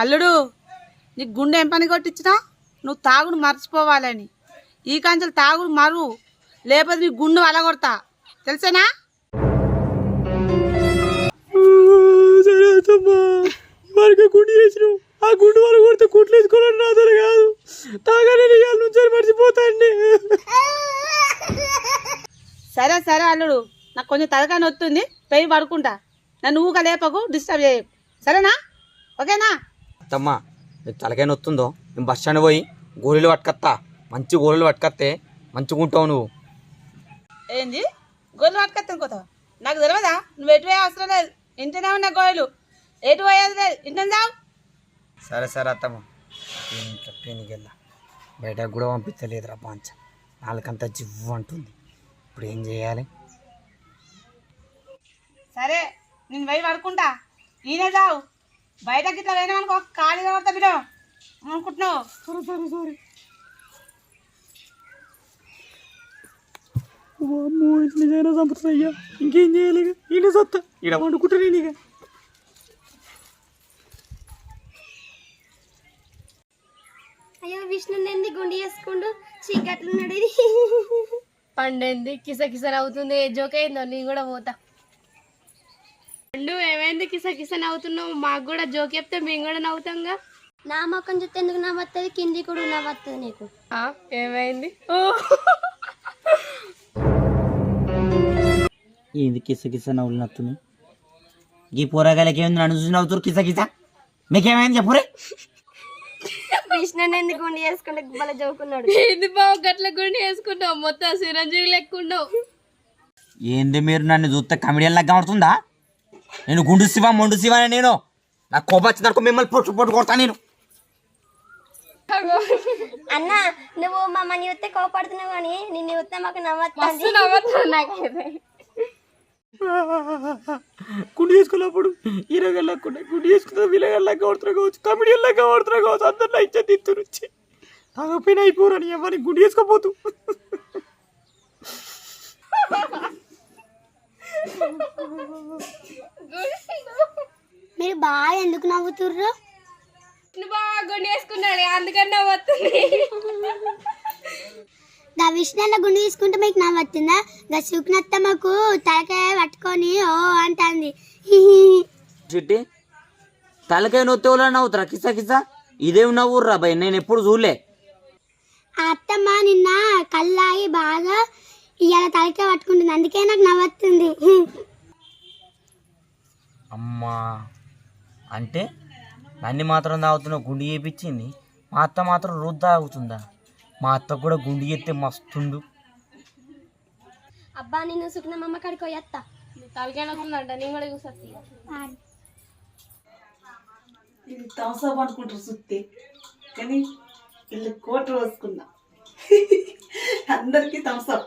అల్లుడు నీకు గుండె ఏం పని కొట్టించినా? నువ్వు తాగుడు మర్చిపోవాలని. ఈ కంచెలు తాగుడు మరువు. లేకపోతే నీ గుండు అలగొడతా తెలుసేనా? గుండు చేసినావు. ఆ గుండు వాళ్ళు కొడితే కుట్లు వేసుకోవాలని కాదు. తాగానే ఇవాళ నుంచి మర్చిపోతాండి సరే సరే అల్లుడు. నాకు కొంచెం తలకాయ నొత్తుంది. పెయి పడుకుంటా. నన్ను ఊగా లేపకు డిస్టర్బ్ చేయకు. సరేనా? ఓకేనా? అత్తమ్మా నీకు తలకాయ నొత్తుందో? నేను బస్ స్టాండ్ పోయి గోళీలు పట్టుకత్తా. మంచి గోళీలు పట్టుకత్తే మంచిగా ఉంటావు నువ్వు. ఏంది? గోళ్ళు పట్టుకొస్తాను కొత్త నాకు తెలియదా? నువ్వు ఎటు పోయే అవసరం లేదు. ఇంటనే ఉన్న గోయలు ఎటు పోయేది లేదు. చావు సరే సరే అత్తమ్మ. ఇంట్లో పెనికెళ్ళ. బయటకు కూడా పంపించలేదురా పాంచ. నాలుకంతా జివ్వు అంటుంది. ఇప్పుడు ఏం చేయాలి? సరే నేను పోయి పడుకుంటా. ఈయనే చావు బయటకి ఇట్లా పోయినామనుకో ఖాళీగా పడతా బిడ్డ అనుకుంటున్నావు? సరే సరే సరే. చంపుతుంది అయ్యా ఇంకేం చేయాలి ఇక? ఈయన సత్తా. ఈడ వండుకుంటా నేను ఇక. అయ్యో విష్ణు ఎంది గుండి చేసుకుంటూ చీకట్లున్నాడు ఇది. పండేంది? కిస కిస నవ్వుతుంది. ఏ జోక్ అయిందో? నేను కూడా పోతా. పండు ఏమైంది? కిస కిస నవ్వుతున్నావు. మాకు కూడా జోక్ చెప్తే మేము కూడా నవ్వుతాంగా. నా మొక్కం చూస్తే ఎందుకు నవ్వుతుంది కింది కూడా నవ్వుతుంది నీకు. ఆ, ఏమైంది? ఏంది కిస కిస నవ్వులు నత్తుంది ఈ పోరగాయలకి ఏమైంది? నన్ను చూసి నవ్వుతారు కిస కిస? మీకేమైంది చెప్పురే విష్ణు ఎందుకు గుండి చేసుకుంటే భలే జోకున్నాడు? ఏంది బావ? గట్ల గుండి వేసుకున్నావు మొత్తం చిరంజీవి లెక్కున్నావు ఏంది మీరు నన్ను చూస్తే కమిడియన్ లాగా కనబడుతుందా నేను గుండు శివ మొండు శివ నేను. నాకు కోపం వచ్చిందనుకో మిమ్మల్ని పొట్టు పొట్టు కొడతా నేను. అన్న నువ్వు మమ్మల్ని చూస్తే కోపడుతున్నావు కానీ నిన్ను చూస్తే మాకు నవ్వుతుంది నాకైతే. గుండు చేసుకున్నప్పుడు హీరోగా లేకుండా గుండు చేసుకున్న విలగా లాగా కొడుతున్నా కావచ్చు కమిడియన్ లాగా కొడుతున్నా కావచ్చు అందరిలో ఇచ్చే తిత్తు నుంచి. తాగపోయినా అయిపోరని ఎవరిని గుండు చేసుకోపోతు మీరు బాగా ఎందుకు నవ్వుతుర్రు? నువ్వు బాగా గుండి వేసుకున్నాడు అందుకని నవ్వుతుంది విష్ణు గుండు తీసుకుంటే మీకు నవ్వుతుందా దా సుఖ్నత్తమ్మకు తలకాయ పట్టుకొని ఓ అంటుంది. చిట్టి తలకాయ నొత్తే వాళ్ళ నవ్వుతారా? కిస కిస ఇదేం నవ్వుర్రా భయ్? నేను ఎప్పుడు చూడలే. ఆ అత్తమ్మ నిన్న కళ్ళాయి బాగా ఇవాళ తలకాయ పట్టుకుంటుంది. అందుకే నాకు నవ్వుతుంది అమ్మా. అంటే నన్ను మాత్రం తాగుతున్నావు గుండు చేపించింది. మా అత్త మాత్రం రోజు తాగుతుందా? మా అత్త కూడా గుండు చేస్తే మస్తుండు. అబ్బా నేను సుఖ్నమ్మ కాడికి పోయేస్తా తలకాయ నొప్పుందంట నేను కూడా చూసా ఇది థమ్స్అప్ అనుకుంటారు సుత్తి. కానీ వీళ్ళు కోట రోజుకున్నా అందరికీ థమ్స్అప్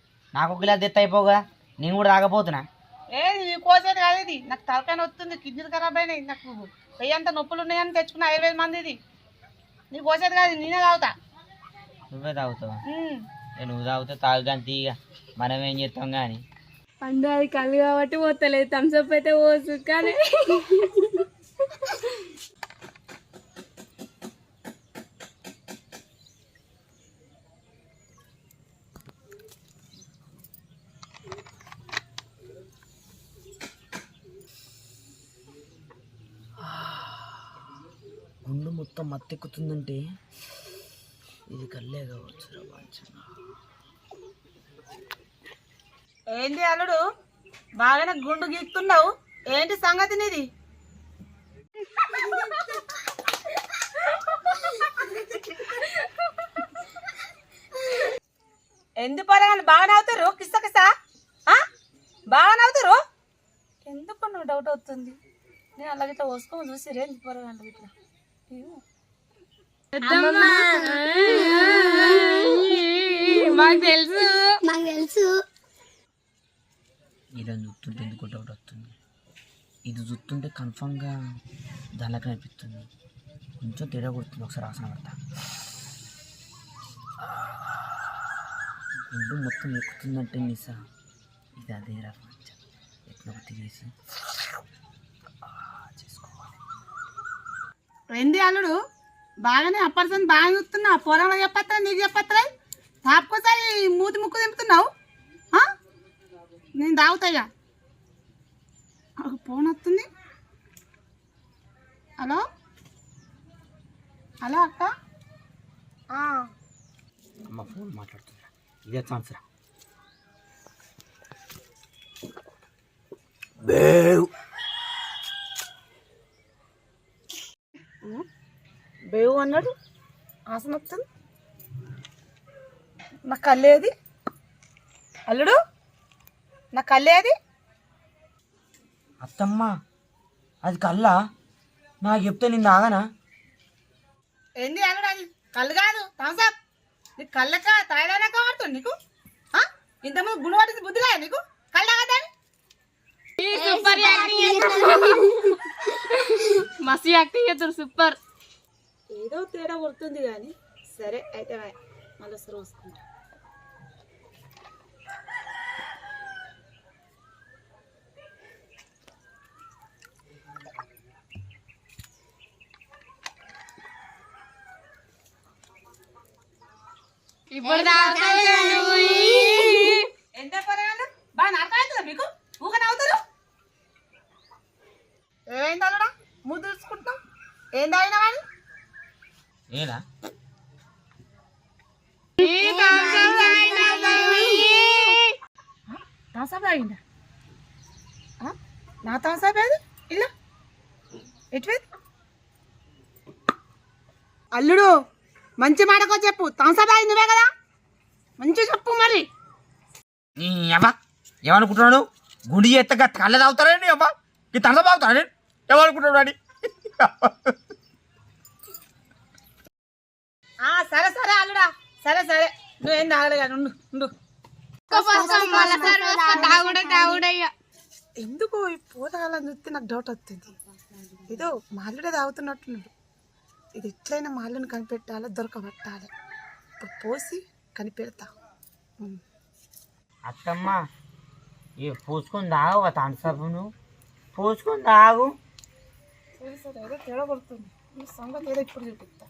నాకు ఒక గిలాస్ తెత్త అయిపోగా. నేను కూడా తాగపోతున్నా ఏ ఇది కోసేది కాదు ఇది. నాకు తలకాయ వస్తుంది కిడ్నీలు ఖరాబ్ అయినాయి. నాకు పెయ్యంత నొప్పులు ఉన్నాయని తెచ్చుకున్న ఐదు మంది ఇది. నీకు కోసేది కాదు నేనే తాగుతా. నువ్వే తాగుతావా? ఉమ్. ఏ నువ్వు తాగితే తాగుగాని తీగ. మనం ఏం చేస్తాం కానీ పండు అది కళ్ళు కాబట్టి పోతలేదు. థమ్స్అప్ అయితే పోసు కానీ గుండు మొత్తం మత్తెక్కుతుందంటే ఇది కల్లే కావచ్చు ఏంటి అల్లుడు? బాగానే గుండు గీక్తున్నావు. ఏంటి సంగతి నీది? ఎందుకు పరగాలి బాగా నవ్వుతారు కిస్స కిస్స? ఆ? బాగా నవ్వుతారు ఎందుకు నువ్వు డౌట్ అవుతుంది? నేను అలాగే ఇట్లా వసుకోమని చూసి రేంది పొరగంట ఇట్లా మాకు తెలుసు. మాకు తెలుసు. ఇలా చూస్తుంటే ఎందుకు డౌట్ వస్తుంది? ఇది చూస్తుంటే కన్ఫామ్గా దానిలోకి అనిపిస్తుంది. కొంచెం తేడా కొడుతుంది. ఒకసారి ఆసన పడతా. గుండు మొత్తం ఎక్కుతుందంటే నిసా ఇది అదే రా మంచిగా ఎట్లా తిరిగేసి ఏంది అల్లుడు? బాగానే అప్పర్సన్ బాగా చూస్తున్నా పొలంలో చెప్పత్తా నీకు చెప్పత్తా? తాపుకోసారి మూతి ముక్కు దింపుతున్నావు ఆ? నేను తాగుతాయ్యా ఒక ఫోన్ వస్తుంది. హలో? హలో అక్క? ఆ, అమ్మ ఫోన్ మాట్లాడుతున్నా ఇదే ఛాన్స్ రా. బేవు అన్నాడు. ఆసన వస్తుంది నా కళ్ళేది అల్లుడు నా కళ్ళేది అత్తమ్మ అది కల్లా నాకు చెప్తే నిన్ను ఆగనా? ఏంది అల్లుడు అది కళ్ళు కాదు థమ్స్అప్ నీకు కళ్ళక తాగడాక వాడుతుంది నీకు? ఆ? ఇంతకుముందు గుణ పట్టింది బుద్ధి కాదు నీకు? కళ్ళు తాగదాని సూపర్ యాక్టింగ్ మస్తు యాక్టింగ్ చేస్తారు సూపర్. ఏదో తేడా కొడుతుంది కానీ సరే అయితే బాయ్. మళ్ళీ సరే ఇప్పుడు దాకా ఎంత పర్వాలేదు? బాగా నాటకవుతుందా మీకు? ఊక నవ్వుతారు? ఏమైంది అల్లుడా ముద్దు చూసుకుంటున్నాం ఏం తాగినా కానీ నేనా? తాగిందా? నా థమ్స్అప్ ఏది ఇల్లు ఎటువేది అల్లుడు మంచి మాటకో చెప్పు. థమ్స్అప్ తాగింది నువ్వే కదా? మంచి చెప్పు మరి. ఏమనుకుంటున్నాడు? గుడి ఎత్తగా కళ్ళ తాగుతారండి అవ్వ? ఈ తండ తాగుతాడు ఏమనుకుంటున్నాడు అని ఆ, సరే సరే అల్లుడా సరే సరే. నువ్వేం తాగలే కానీ ఉండు ఉండు. ఎందుకు ఈ పోతాలని చూస్తే నాకు డౌట్ వస్తుంది ఏదో మాల్లుడే తాగుతున్నట్టున్నాడు. ఇది ఎట్లయినా మాల్లుని కనిపెట్టాలి దొరకబట్టాలి? ఇప్పుడు పోసి కనిపెడతా. అత్తమ్మ ఇక పూసుకొని తాగు తండసప్పును పూసుకొని తాగు. సరే సరే ఏదో తేడా పడుతుంది ఈ సంగతి ఏదో ఇప్పుడు చూపిస్తా.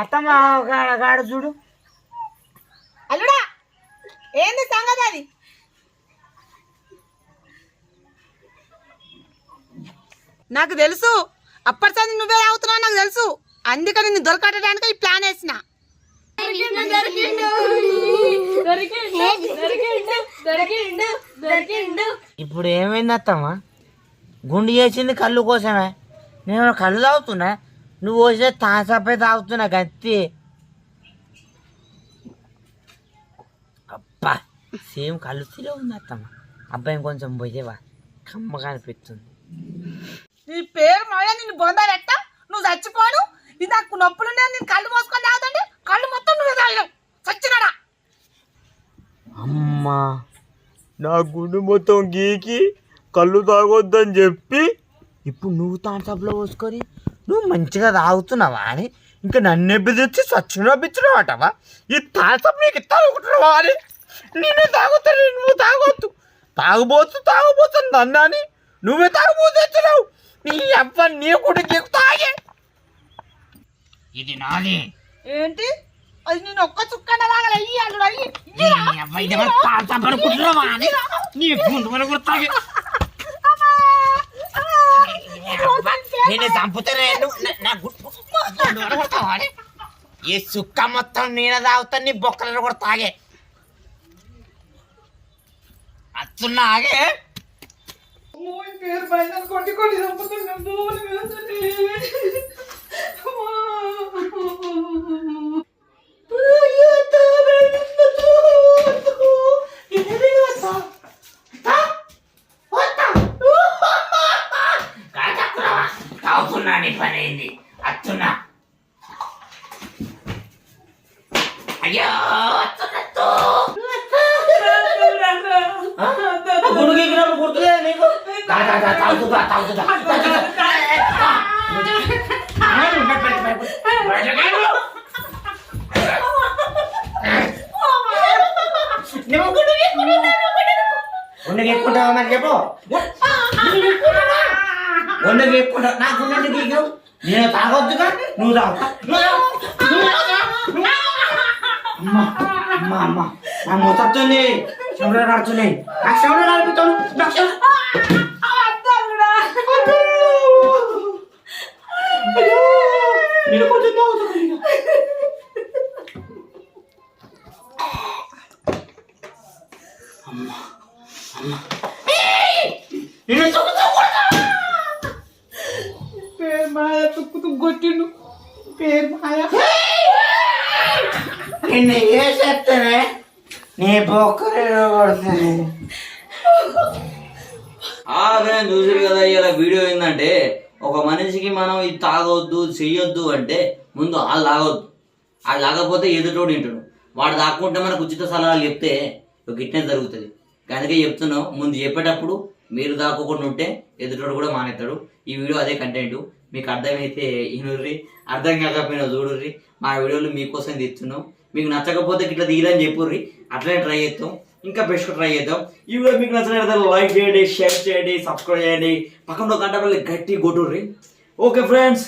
అత్తమ్మ గాడ గాడ చూడు. అల్లుడా ఏంది సంగతి అది? నాకు తెలుసు అప్పటిసారి నువ్వే తాగుతున్నావు నాకు తెలుసు. అందుకని నిన్ను దొరకడానికి ఈ ప్లాన్ వేసిన. ఇప్పుడు ఏమైంది అత్తమ్మ? గుండు చేసింది కళ్ళు కోసమే. నేను కళ్ళు తాగుతున్నా. నువ్వు వచ్చే తాసపై తాగుతున్నా గత్తి. అబ్బా సేమ్ కళ్ళు తీరే ఉంది అత్తమ్మ. అబ్బాయి కొంచెం పోయేవా? కమ్మగా అనిపిస్తుంది. నీ పేరు మాయ నిన్ను బొంద పెట్ట నువ్వు చచ్చిపోను? ఇది నాకు నొప్పులుండే నేను కళ్ళు మోసుకొని తాగుతుంటే కళ్ళు మొత్తం నువ్వే తాగినావు. చచ్చినాడా? అమ్మా నా గుండు మొత్తం గీకి కళ్ళు తాగొద్దని చెప్పి ఇప్పుడు నువ్వు తాన్సప్లో పోసుకొని నువ్వు మంచిగా తాగుతున్నావా అని ఇంకా నన్ను ఎబ్బిదిచ్చి సచ్చిన బిచ్చినవాటవా ఈ తాన్సప్ నీకు తాగుతున్నావా అని? నేనే తాగుతా నువ్వు తాగొద్దు. తాగుబోతు తాగుబోతు నన్ను అని నువ్వే తాగుబోతు తెచ్చినావు. నీ అబ్బ నీ కూడా నీకు తాగే. ఇది నాది. ఏంటి? అది నేను ఒక్క చుక్క తాగలే అయ్యి అల్లుడు అయ్యి నీ అబ్బ ఇది అనుకుంటున్నావా అని? నీ వరకు తాగే. నేను. చంపుతానే నువ్వు నా- ఈ సుక్క మొత్తం నేను తాగుతా నీ బొక్కలను కూడా తాగే. అత్తున్నా ఆగే. గుండు ఆమె పని అయింది అత్తున్నా అయ్యో అత్తున్నట్టు గుడికి ఎక్కుంటావా మరి చెప్పు ఒళ్ళు గీక్కుంటా నాకు గుండె గీకావు నేను తాగొద్దుగా నువ్వు తాగు. అమ్మ అమ్మ అమ్మ. నా మూతొస్తుంది చెవులు నడుతున్నాయి నాకు చెవులు నడుపుతాను నాకు చెవులు నేను కొంచెం తాగుతాను ఇక. అమ్మా అమ్మా నేను తాగుతా పేరు మాయ తుక్కుతూ కొట్టిండు పేరు మాయ నిన్ను ఏ చెప్తానే నీ ఆ నేను చూసారు కదా ఇలా వీడియో ఏంటంటే ఒక మనిషికి మనం ఇది తాగొద్దు చెయ్యొద్దు అంటే ముందు వాళ్ళు తాగొద్దు. వాళ్ళు తాగకపోతే ఎదుటోడు వింటాడు వాడు తాకుంటే మనకు ఉచిత సలహాలు చెప్తే ఒక గిట్నే జరుగుతుంది. అందుకే చెప్తున్నాం ముందు చెప్పేటప్పుడు మీరు దాక్కోకుండా ఉంటే ఎదుటోడు కూడా మానేస్తాడు. ఈ వీడియో అదే కంటెంట్ మీకు అర్థమైతే ఇనుర్రి అర్థం కాకపోయినా చూడుర్రి. మా వీడియోలు మీకోసం తీస్తున్నాం. మీకు నచ్చకపోతే ఇట్లా తీయదని చెప్పుర్రి. అట్లనే ట్రై చేస్తాం ఇంకా బెస్ట్ ట్రై చేద్దాం. ఈ వీడియో మీకు నచ్చినట్లయితే లైక్ చేయండి షేర్ చేయండి సబ్స్క్రైబ్ చేయండి. పక్కన గంట గట్టి కొట్టుర్రి. Okay friends